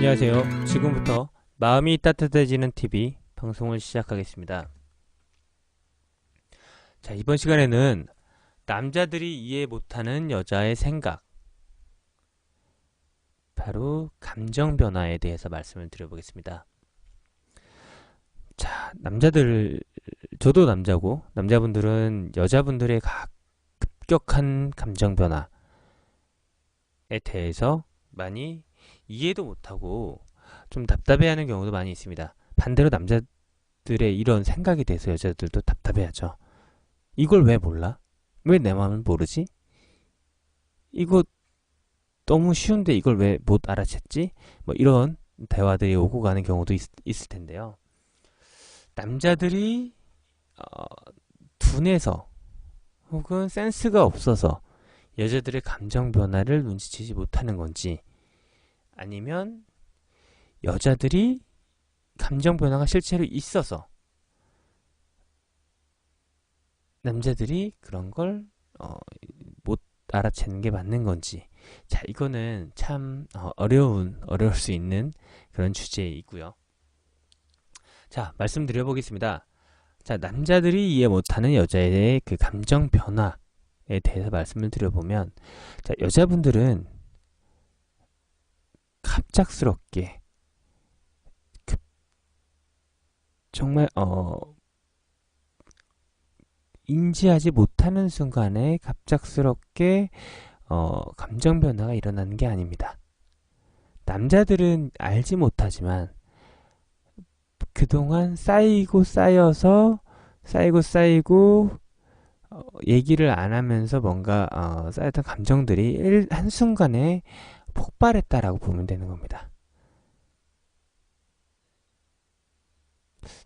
안녕하세요. 지금부터 마음이 따뜻해지는 TV 방송을 시작하겠습니다. 자, 이번 시간에는 남자들이 이해 못하는 여자의 생각, 바로 감정 변화에 대해서 말씀을 드려보겠습니다. 자, 남자들, 저도 남자고, 남자분들은 여자분들의 급격한 감정 변화에 대해서 많이 이해도 못하고 좀 답답해하는 경우도 많이 있습니다. 반대로 남자들의 이런 생각에 대해서 여자들도 답답해하죠. 이걸 왜 몰라? 왜 내 마음을 모르지? 이거 너무 쉬운데 이걸 왜 못 알아챘지? 뭐 이런 대화들이 오고 가는 경우도 있, 을 텐데요. 남자들이 어, 둔해서 혹은 센스가 없어서 여자들의 감정 변화를 눈치채지 못하는 건지 아니면 여자들이 감정 변화가 실제로 있어서 남자들이 그런 걸 어, 못 알아채는 게 맞는 건지. 자 이거는 참 어, 어려운 어려울 수 있는 그런 주제이고요. 자 말씀드려 보겠습니다. 자 남자들이 이해 못하는 여자의 그 감정 변화에 대해서 말씀을 드려보면 자 여자분들은 갑작스럽게 그 정말 어 인지하지 못하는 순간에 갑작스럽게 어 감정 변화가 일어나는 게 아닙니다. 남자들은 알지 못하지만 그동안 쌓이고 쌓여서 쌓이고 쌓이고 어, 얘기를 안 하면서 뭔가 어, 쌓였던 감정들이 일, 한순간에 폭발했다라고 보면 되는 겁니다.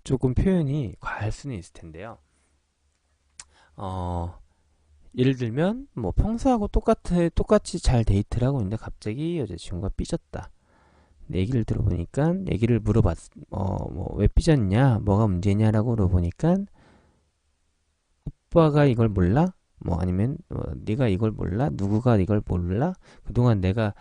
조금 표현이 과할 수는 있을 텐데요. 어, 예를 들면 뭐 평소하고 똑같아 똑같이 잘 데이트를 하고 있는데 갑자기 여자친구가 삐졌다. 얘기를 들어보니까 얘기를 물어봤 어 뭐 왜 삐졌냐 뭐가 문제냐라고 물어보니까 오빠가 이걸 몰라 뭐 아니면 어, 네가 이걸 몰라? 누구가 이걸 몰라? 그동안 내가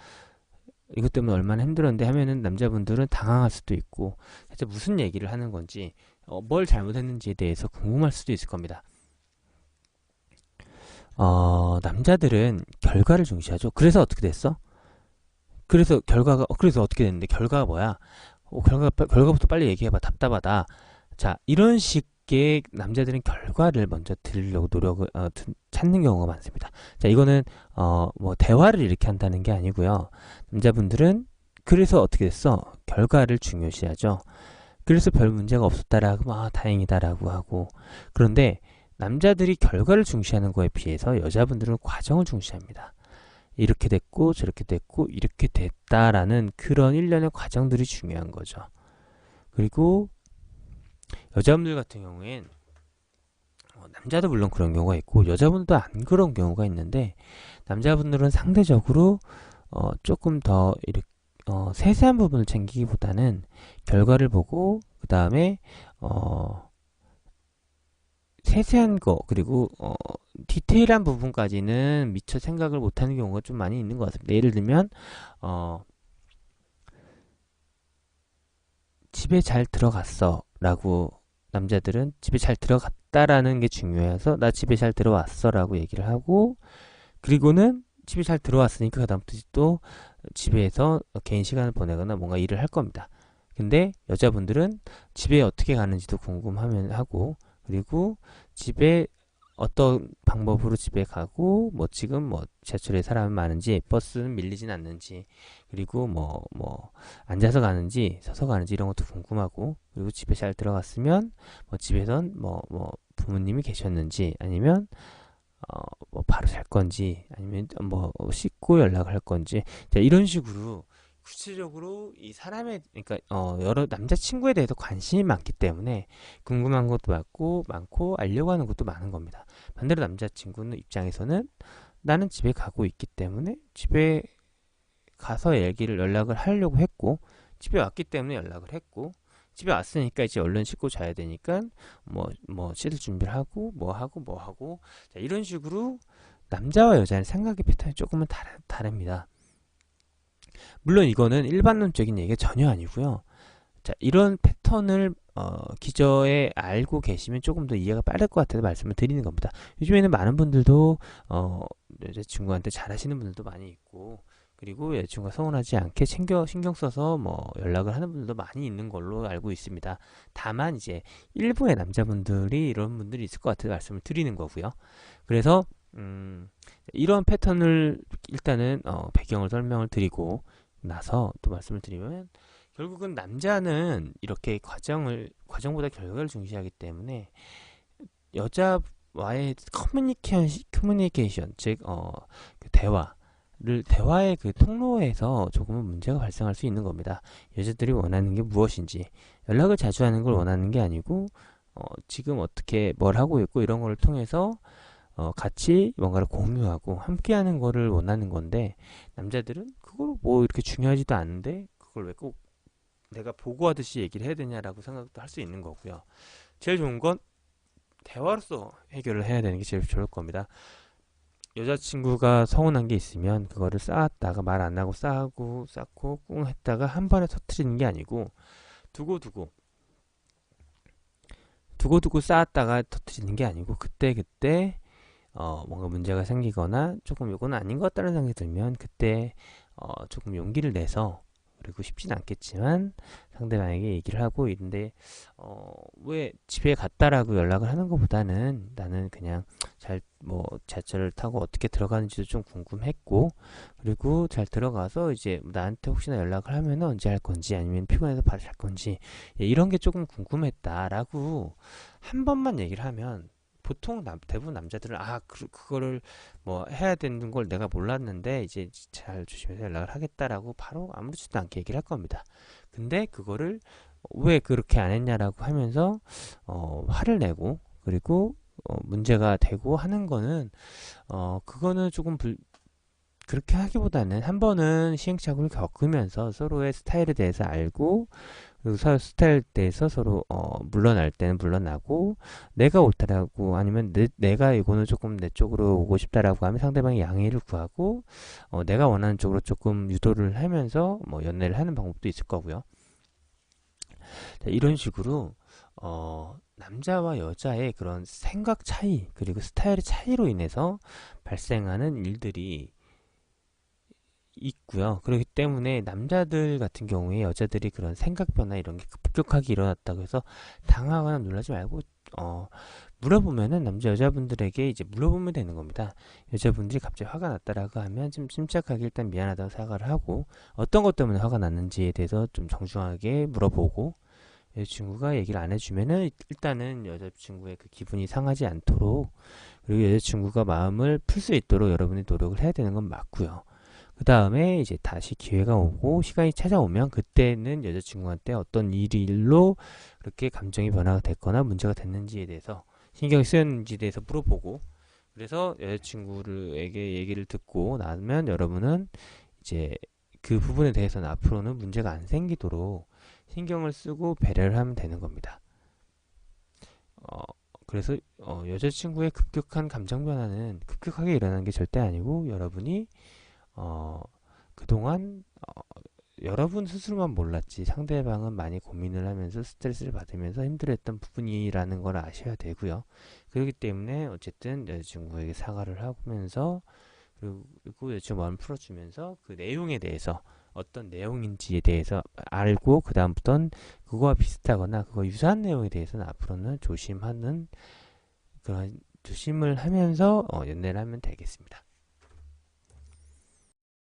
이것 때문에 얼마나 힘들었는데 하면은 남자분들은 당황할 수도 있고 대체 무슨 얘기를 하는 건지 어, 뭘 잘못했는지에 대해서 궁금할 수도 있을 겁니다. 어, 남자들은 결과를 중시하죠. 그래서 어떻게 됐어? 그래서 결과가 어, 그래서 어떻게 됐는데 결과가 뭐야? 어, 결과 결과부터 빨리 얘기해봐. 답답하다. 자 이런 식 쉽게 남자들은 결과를 먼저 들으려고 노력을 어, 찾는 경우가 많습니다. 자, 이거는 어, 뭐 대화를 이렇게 한다는 게 아니고요. 남자분들은 그래서 어떻게 됐어? 결과를 중요시하죠. 그래서 별 문제가 없었다라고 아 다행이다라고 하고 그런데 남자들이 결과를 중시하는 거에 비해서 여자분들은 과정을 중시합니다. 이렇게 됐고 저렇게 됐고 이렇게 됐다라는 그런 일련의 과정들이 중요한 거죠. 그리고 여자분들 같은 경우엔 어, 남자도 물론 그런 경우가 있고 여자분들도 안 그런 경우가 있는데 남자분들은 상대적으로 어, 조금 더 이렇게 어, 세세한 부분을 챙기기보다는 결과를 보고 그 다음에 어, 세세한 거 그리고 어, 디테일한 부분까지는 미처 생각을 못하는 경우가 좀 많이 있는 것 같습니다. 예를 들면 어, 집에 잘 들어갔어 라고 남자들은 집에 잘 들어갔다라는 게 중요해서 나 집에 잘 들어왔어 라고 얘기를 하고 그리고는 집에 잘 들어왔으니까 그 다음부터 또 집에서 개인 시간을 보내거나 뭔가 일을 할 겁니다. 근데 여자분들은 집에 어떻게 가는지도 궁금하면 하고 그리고 집에 어떤 방법으로 집에 가고 뭐 지금 뭐 지하철에 사람이 많은지 버스는 밀리진 않는지 그리고 뭐뭐 뭐 앉아서 가는지 서서 가는지 이런 것도 궁금하고 그리고 집에 잘 들어갔으면 뭐 집에선 뭐뭐 뭐 부모님이 계셨는지 아니면 어뭐 바로 잘 건지 아니면 뭐 씻고 연락을 할 건지 자 이런 식으로 구체적으로 이 사람의 그러니까 어 여러 남자친구에 대해서 관심이 많기 때문에 궁금한 것도 많고 많고 알려고 하는 것도 많은 겁니다. 반대로 남자친구는 입장에서는 나는 집에 가고 있기 때문에 집에 가서 얘기를 연락을 하려고 했고 집에 왔기 때문에 연락을 했고 집에 왔으니까 이제 얼른 씻고 자야 되니까 뭐뭐 뭐 씻을 준비를 하고 뭐 하고 뭐 하고 자 이런 식으로 남자와 여자의 생각의 패턴이 조금은 다르, 다릅니다. 물론 이거는 일반론적인 얘기가 전혀 아니고요. 자, 이런 패턴을 어, 기저에 알고 계시면 조금 더 이해가 빠를 것 같아서 말씀을 드리는 겁니다. 요즘에는 많은 분들도 어, 여자친구한테 잘하시는 분들도 많이 있고 그리고 여자친구가 서운하지 않게 챙겨 신경 써서 뭐 연락을 하는 분들도 많이 있는 걸로 알고 있습니다. 다만 이제 일부의 남자분들이 이런 분들이 있을 것 같아서 말씀을 드리는 거고요. 그래서 음, 이런 패턴을 일단은 어, 배경을 설명을 드리고 나서 또 말씀을 드리면 결국은 남자는 이렇게 과정을 과정보다 결과를 중시하기 때문에 여자와의 커뮤니케이션, 커뮤니케이션 즉 어, 그 대화 를 대화의 그 통로에서 조금은 문제가 발생할 수 있는 겁니다. 여자들이 원하는 게 무엇인지 연락을 자주 하는 걸 원하는 게 아니고 어, 지금 어떻게 뭘 하고 있고 이런 걸 통해서 어, 같이 뭔가를 공유하고 함께하는 거를 원하는 건데 남자들은 그걸 뭐 이렇게 중요하지도 않은데 그걸 왜 꼭 내가 보고하듯이 얘기를 해야 되냐라고 생각도 할 수 있는 거고요. 제일 좋은 건 대화로서 해결을 해야 되는 게 제일 좋을 겁니다. 여자친구가 서운한 게 있으면 그거를 쌓았다가 말 안 하고 쌓고 쌓고 꿍 했다가 한 번에 터트리는 게 아니고 두고두고 두고두고 쌓았다가 터트리는 게 아니고 그때그때 어 뭔가 문제가 생기거나 조금 요거는 아닌 것 같다는 생각이 들면 그때 어 조금 용기를 내서 그리고 쉽진 않겠지만 상대방에게 얘기를 하고 있는데 어, 왜 집에 갔다라고 연락을 하는 것보다는 나는 그냥 잘뭐 지하철을 타고 어떻게 들어가는지도 좀 궁금했고 그리고 잘 들어가서 이제 나한테 혹시나 연락을 하면 언제 할 건지 아니면 피곤해서 바로 잘 건지 예, 이런 게 조금 궁금했다라고 한 번만 얘기를 하면 보통 남, 대부분 남자들은 아 그, 그거를 뭐 해야 되는 걸 내가 몰랐는데 이제 잘 조심해서 연락을 하겠다라고 바로 아무렇지도 않게 얘기를 할 겁니다. 근데 그거를 왜 그렇게 안 했냐라고 하면서 어, 화를 내고 그리고 어, 문제가 되고 하는 거는 어, 그거는 조금 불, 그렇게 하기보다는 한 번은 시행착오를 겪으면서 서로의 스타일에 대해서 알고 그리고 서 스타일에 대해서 서로 어, 물러날 때는 물러나고 내가 옳다라고 아니면 내, 내가 이거는 조금 내 쪽으로 오고 싶다라고 하면 상대방이 양해를 구하고 어, 내가 원하는 쪽으로 조금 유도를 하면서 뭐 연애를 하는 방법도 있을 거고요. 자, 이런 식으로 어, 남자와 여자의 그런 생각 차이 그리고 스타일의 차이로 인해서 발생하는 일들이 있고요. 그렇기 때문에 남자들 같은 경우에 여자들이 그런 생각 변화 이런 게 급격하게 일어났다고 해서 당하거나 놀라지 말고 어 물어보면은 남자 여자분들에게 이제 물어보면 되는 겁니다. 여자분들이 갑자기 화가 났다라고 하면 좀 침착하게 일단 미안하다고 사과를 하고 어떤 것 때문에 화가 났는지에 대해서 좀 정중하게 물어보고 여자친구가 얘기를 안 해주면은 일단은 여자친구의 그 기분이 상하지 않도록 그리고 여자친구가 마음을 풀 수 있도록 여러분이 노력을 해야 되는 건 맞고요. 그 다음에 이제 다시 기회가 오고 시간이 찾아오면 그때는 여자친구한테 어떤 일로 그렇게 감정이 변화가 됐거나 문제가 됐는지에 대해서 신경이 쓰였는지에 대해서 물어보고 그래서 여자친구에게 얘기를 듣고 나면 여러분은 이제 그 부분에 대해서는 앞으로는 문제가 안 생기도록 신경을 쓰고 배려를 하면 되는 겁니다. 어, 그래서 어, 여자친구의 급격한 감정 변화는 급격하게 일어나는 게 절대 아니고 여러분이 어, 그동안 어, 여러분 스스로만 몰랐지 상대방은 많이 고민을 하면서 스트레스를 받으면서 힘들었던 부분이라는 걸 아셔야 되고요. 그렇기 때문에 어쨌든 여자친구에게 사과를 하면서 그리고 여자친구 마음을 풀어주면서 그 내용에 대해서 어떤 내용인지에 대해서 알고 그 다음부터는 그거와 비슷하거나 그거 유사한 내용에 대해서는 앞으로는 조심하는 그런 조심을 하면서 어, 연애를 하면 되겠습니다.